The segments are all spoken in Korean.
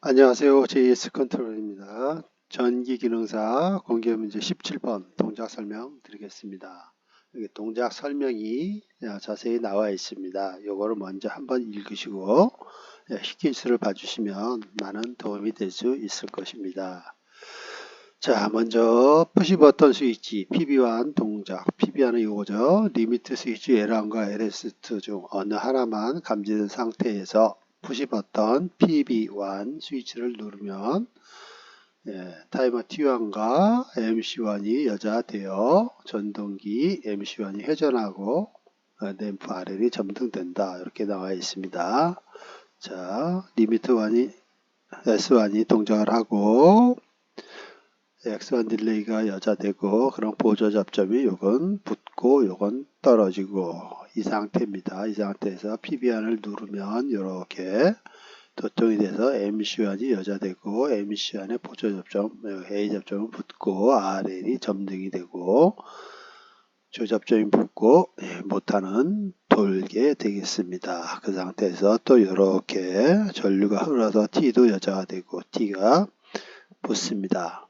안녕하세요. JS 컨트롤입니다. 전기 기능사 공개 문제 17번 동작 설명 드리겠습니다. 여기 동작 설명이 자세히 나와 있습니다. 요거를 먼저 한번 읽으시고 히킨스를 봐주시면 많은 도움이 될 수 있을 것입니다. 자, 먼저 푸시 버튼 스위치 PB1 동작. PB1은 이거죠. 리미트 스위치 L1과 LS2 중 어느 하나만 감지된 상태에서 푸시 버튼 PB1 스위치를 누르면 예, 타이머 T1과 MC1이 여자되어 전동기 MC1이 회전하고 어, 램프 RL이 점등된다. 이렇게 나와 있습니다. 자, 리미트 1이 S1이 동작을 하고 X1 딜레이가 여자되고 그럼 보조 접점이 요건 붙고 요건 떨어지고 이 상태입니다. 이 상태에서 PB안을 누르면 이렇게 도통이 돼서 MC1이 여자되고 MC1의 보조 접점 A 접점은 붙고 RL이 점등이 되고 조접점이 붙고 예, 못하는 돌게 되겠습니다. 그 상태에서 또 이렇게 전류가 흘러서 T도 여자가 되고 T가 붙습니다.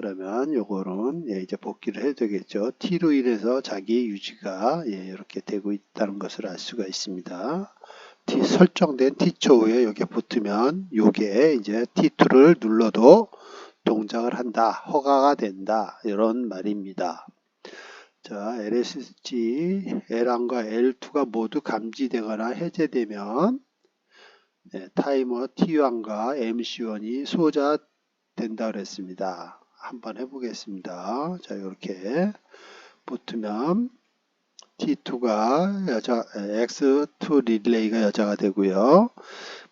그러면 요거는 예, 이제 복귀를 해야 되겠죠. T로 인해서 자기 유지가 예, 이렇게 되고 있다는 것을 알 수가 있습니다. T 설정된 T초에 여기 붙으면 요게 이제 T2를 눌러도 동작을 한다. 허가가 된다. 이런 말입니다. 자, LSG, L1과 L2가 모두 감지되거나 해제되면 네, 타이머 T1과 MC1이 소자된다 그랬습니다. 한번 해보겠습니다. 자, 이렇게 붙으면 T2가 여자, X2 릴레이가 여자가 되고요.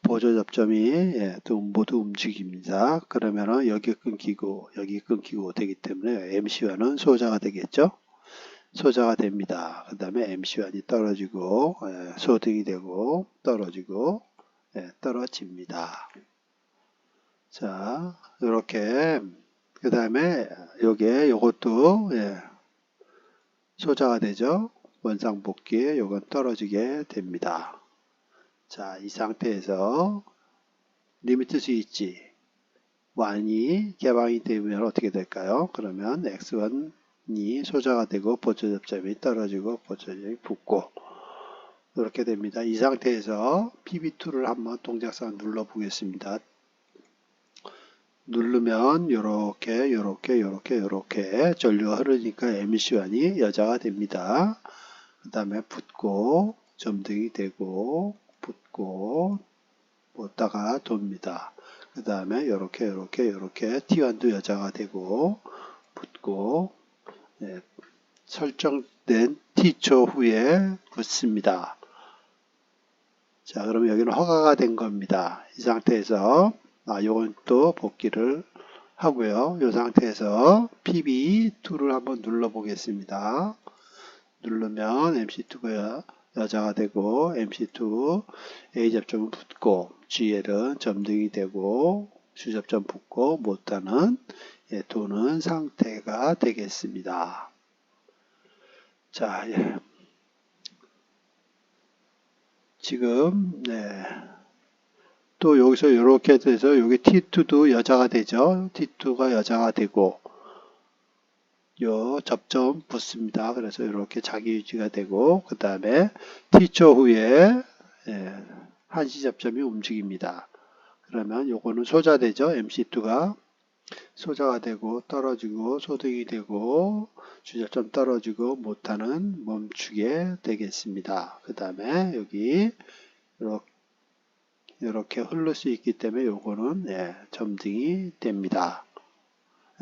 보조 접점이 예, 모두 움직입니다. 그러면은 여기 끊기고 여기 끊기고 되기 때문에 MC1은 소자가 되겠죠. 소자가 됩니다. 그 다음에 MC1이 떨어지고 예, 소등이 되고 떨어지고 예, 떨어집니다. 자 이렇게 그 다음에 요게 요것도 예, 소자가 되죠. 원상복귀 요건 떨어지게 됩니다. 자, 이 상태에서 리미트 스위치 1이 개방이 되면 어떻게 될까요? 그러면 x1이 소자가 되고 보조 접점이 떨어지고 보조 접점이 붙고 이렇게 됩니다. 이 상태에서 PB2를 한번 동작상 눌러 보겠습니다. 누르면 요렇게 요렇게 요렇게 요렇게 전류가 흐르니까 MC1이 여자가 됩니다. 그 다음에 붙고 점등이 되고 붙고 붙다가 돕니다. 그 다음에 요렇게 요렇게 요렇게 T1도 여자가 되고 붙고 네, 설정된 T초 후에 붙습니다. 자 그럼 여기는 허가가 된 겁니다. 이 상태에서 아, 요건 또 복귀를 하고요. 이 상태에서 PB2를 한번 눌러 보겠습니다. 누르면 MC2가 여자가 되고 MC2 A 접점은 붙고 GL은 점등이 되고 주 접점 붙고 못하는 예, 도는 상태가 되겠습니다. 자, 예. 지금 네. 또 여기서 이렇게 돼서 여기 T2도 여자가 되죠. T2가 여자가 되고 요 접점 붙습니다. 그래서 이렇게 자기 유지가 되고 그 다음에 T초 후에 예, 한시 접점이 움직입니다. 그러면 요거는 소자 되죠. MC2가 소자가 되고 떨어지고 소등이 되고 주접점 떨어지고 못하는 멈추게 되겠습니다. 그 다음에 여기 이렇게 이렇게 흐를 수 있기 때문에 요거는 예, 점등이 됩니다.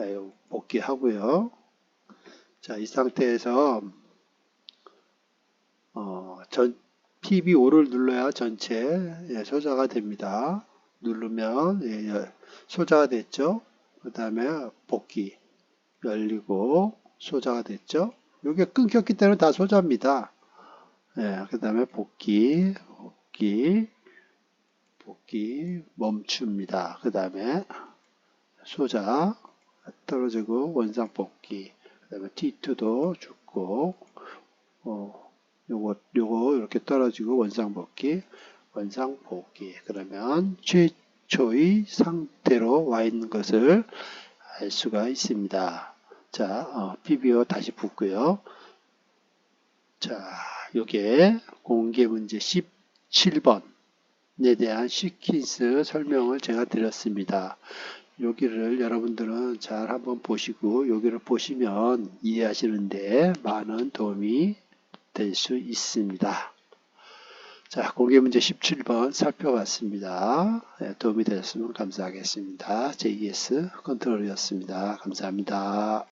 예, 복귀하고요. 자, 이 상태에서 어, 전 PB5를 눌러야 전체 예, 소자가 됩니다. 누르면 예, 소자가 됐죠. 그 다음에 복귀 열리고 소자가 됐죠. 이게 끊겼기 때문에 다 소자입니다. 예, 그 다음에 복귀 복귀 복귀 멈춥니다. 그 다음에 소자 떨어지고 원상 복귀 그 다음에 T2도 죽고 어, 요거 요거 이렇게 떨어지고 원상 복귀 원상 복귀 그러면 최 6초의 상태로 와 있는 것을 알 수가 있습니다. 자, 어, PBO 다시 붙고요. 자, 요게 공개 문제 17번 에 대한 시퀀스 설명을 제가 드렸습니다. 여기를 여러분들은 잘 한번 보시고 여기를 보시면 이해하시는데 많은 도움이 될 수 있습니다. 자, 공개 문제 17번 살펴봤습니다. 네, 도움이 되셨으면 감사하겠습니다. JES 컨트롤이었습니다. 감사합니다.